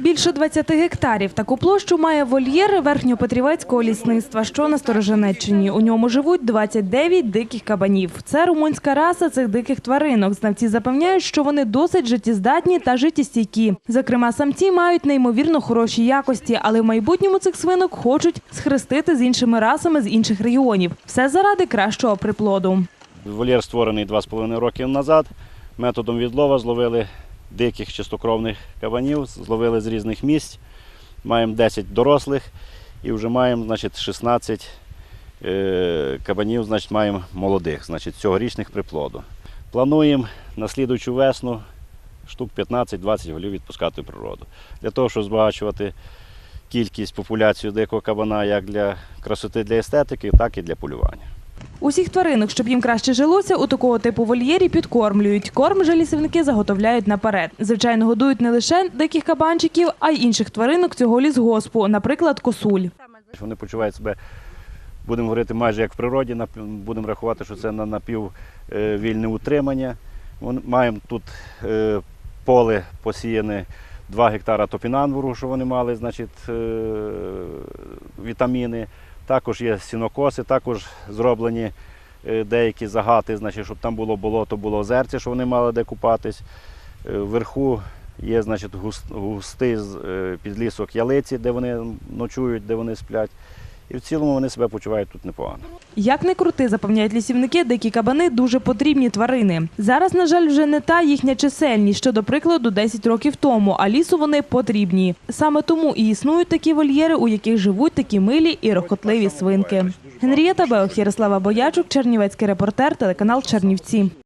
Більше 20 гектарів. Таку площу має вольєр верхньопетрівецького лісництва, що на Стороженеччині. У ньому живуть 29 диких кабанів. Це румунська раса цих диких тваринок. Знавці запевняють, що вони досить життєздатні та життєстійкі. Зокрема, самці мають неймовірно хороші якості, але в майбутньому цих свинок хочуть схрестити з іншими расами з інших регіонів. Все заради кращого приплоду. Вольєр створений 2,5 років назад. Методом відлова зловили диких чистокровних кабанів, зловили з різних місць. Маємо 10 дорослих і вже маємо значить, 16 е, кабанів, значить, маємо молодих, значить, цьогорічних приплоду. Плануємо на слідуючу весну штук 15-20 голів відпускати в природу. Для того, щоб збагачувати кількість популяцію дикого кабана як для красоти для естетики, так і для полювання. Усіх тваринок, щоб їм краще жилося, у такого типу вольєрі підкормлюють. Корм же лісівники заготовляють наперед. Звичайно, годують не лише диких кабанчиків, а й інших тваринок цього лісгоспу, наприклад, косуль. Вони почувають себе, будемо говорити, майже як в природі, будемо рахувати, що це на напіввільне утримання. Вон- Маємо тут е, поле посіяне 2 гектара топінанвору, що вони мали, значить, е, вітаміни. Також є сінокоси, також зроблені е, деякі загати, значить, щоб там було болото, було озерце, що вони мали де купатись. Е, Вверху є значить, гус- густий е, підлісок ялиці, де вони ночують, де вони сплять. І в цілому вони себе почувають тут непогано. Як не крути, запевняють лісівники, дикі кабани дуже потрібні тварини. Зараз, на жаль, вже не та їхня чисельність, що, до прикладу, 10 років тому, а лісу вони потрібні. Саме тому і існують такі вольєри, у яких живуть такі милі і рохотливі свинки. Генрієта Беох, Ярослава Боячук, Чернівецький репортер, телеканал Чернівці.